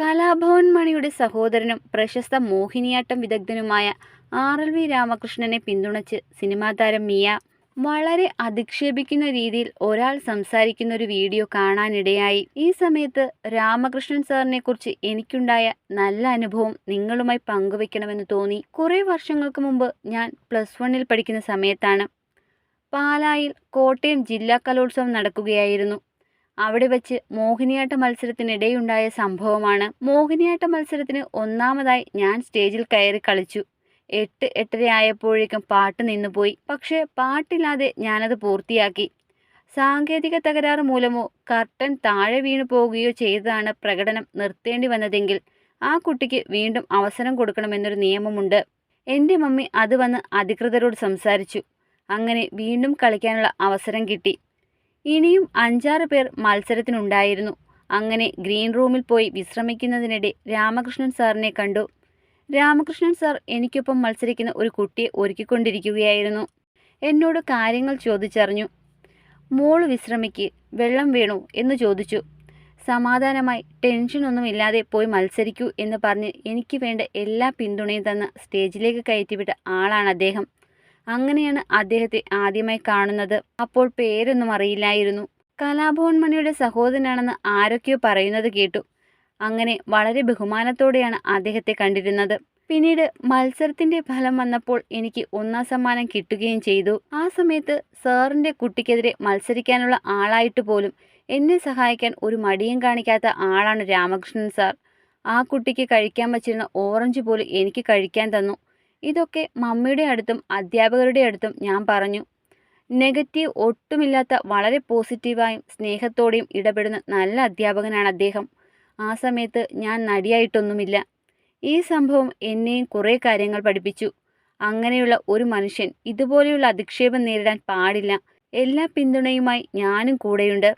കലാഭവൻ മണിയുടെ സഹോദരനും പ്രശസ്ത മോഹിനിയാട്ടം വിദഗ്ധനുമായ ആർ എൽ വി രാമകൃഷ്ണനെ പിന്തുണച്ച് സിനിമാ താരം മിയ വളരെ അധിക്ഷേപിക്കുന്ന രീതിയിൽ ഒരാൾ സംസാരിക്കുന്ന ഒരു വീഡിയോ കാണാനിടയായി. ഈ സമയത്ത് രാമകൃഷ്ണൻ സാറിനെ കുറിച്ച് എനിക്കുണ്ടായ നല്ല അനുഭവം നിങ്ങളുമായി പങ്കുവെക്കണമെന്ന് തോന്നി. കുറേ വർഷങ്ങൾക്ക് മുമ്പ് ഞാൻ പ്ലസ് വണ്ണിൽ പഠിക്കുന്ന സമയത്താണ് പാലായിൽ കോട്ടയം ജില്ലാ കലോത്സവം നടക്കുകയായിരുന്നു. അവിടെ വച്ച് മോഹിനിയാട്ട മത്സരത്തിനിടെയുണ്ടായ സംഭവമാണ്. മോഹിനിയാട്ട മത്സരത്തിന് ഒന്നാമതായി ഞാൻ സ്റ്റേജിൽ കയറി കളിച്ചു. എട്ട് എട്ടര ആയപ്പോഴേക്കും പാട്ട് നിന്നുപോയി. പക്ഷേ പാട്ടില്ലാതെ ഞാനത് പൂർത്തിയാക്കി. സാങ്കേതിക തകരാറ് മൂലമോ കർട്ടൻ താഴെ വീണു പോവുകയോ ചെയ്തതാണ് പ്രകടനം നിർത്തേണ്ടി വന്നതെങ്കിൽ ആ കുട്ടിക്ക് വീണ്ടും അവസരം കൊടുക്കണമെന്നൊരു നിയമമുണ്ട്. എന്റെ മമ്മി അത് വന്ന് അധികൃതരോട് സംസാരിച്ചു. അങ്ങനെ വീണ്ടും കളിക്കാനുള്ള അവസരം കിട്ടി. ഇനിയും അഞ്ചാറ് പേർ മത്സരത്തിനുണ്ടായിരുന്നു. അങ്ങനെ ഗ്രീൻ റൂമിൽ പോയി വിശ്രമിക്കുന്നതിനിടെ രാമകൃഷ്ണൻ സാറിനെ കണ്ടു. രാമകൃഷ്ണൻ സാർ എനിക്കൊപ്പം മത്സരിക്കുന്ന ഒരു കുട്ടിയെ ഒരുക്കിക്കൊണ്ടിരിക്കുകയായിരുന്നു. എന്നോട് കാര്യങ്ങൾ ചോദിച്ചറിഞ്ഞു. മോൾ വിശ്രമിക്ക് വെള്ളം വേണു? എന്ന് ചോദിച്ചു. സമാധാനമായി ടെൻഷനൊന്നുമില്ലാതെ പോയി മത്സരിക്കൂ എന്ന് പറഞ്ഞ് എനിക്ക് വേണ്ട എല്ലാ പിന്തുണയും തന്ന് സ്റ്റേജിലേക്ക് കയറ്റിവിട്ട ആളാണ് അദ്ദേഹം. അങ്ങനെയാണ് അദ്ദേഹത്തെ ആദ്യമായി കാണുന്നത്. അപ്പോൾ പേരൊന്നും അറിയില്ലായിരുന്നു. കലാഭവൻ മണിയുടെ സഹോദരനാണെന്ന് ആരൊക്കെയോ പറയുന്നത് കേട്ടു. അങ്ങനെ വളരെ ബഹുമാനത്തോടെയാണ് അദ്ദേഹത്തെ കണ്ടിരുന്നത്. പിന്നീട് മത്സരത്തിന്റെ ഫലം വന്നപ്പോൾ എനിക്ക് ഒന്നാം സമ്മാനം കിട്ടുകയും ചെയ്തു. ആ സമയത്ത് സാറിന്റെ കുട്ടിക്കെതിരെ മത്സരിക്കാനുള്ള ആളായിട്ട് പോലും എന്നെ സഹായിക്കാൻ ഒരു മടിയും കാണിക്കാത്ത ആളാണ് രാമകൃഷ്ണൻ സാർ. ആ കുട്ടിക്ക് കഴിക്കാൻ വച്ചിരുന്ന ഓറഞ്ച് പോലും എനിക്ക് കഴിക്കാൻ തന്നു. ഇതൊക്കെ മമ്മിയുടെ അടുത്തും അധ്യാപകരുടെ അടുത്തും ഞാൻ പറഞ്ഞു. നെഗറ്റീവ് ഒട്ടുമില്ലാത്ത വളരെ പോസിറ്റീവായും സ്നേഹത്തോടെയും ഇടപെടുന്ന നല്ല അധ്യാപകനാണ് അദ്ദേഹം. ആ സമയത്ത് ഞാൻ നടിയായിട്ടൊന്നുമില്ല. ഈ സംഭവം എന്നെയും കുറേ കാര്യങ്ങൾ പഠിപ്പിച്ചു. അങ്ങനെയുള്ള ഒരു മനുഷ്യൻ ഇതുപോലെയുള്ള അധിക്ഷേപം നേരിടാൻ പാടില്ല. എല്ലാ പിന്തുണയുമായി ഞാനും കൂടെയുണ്ട്.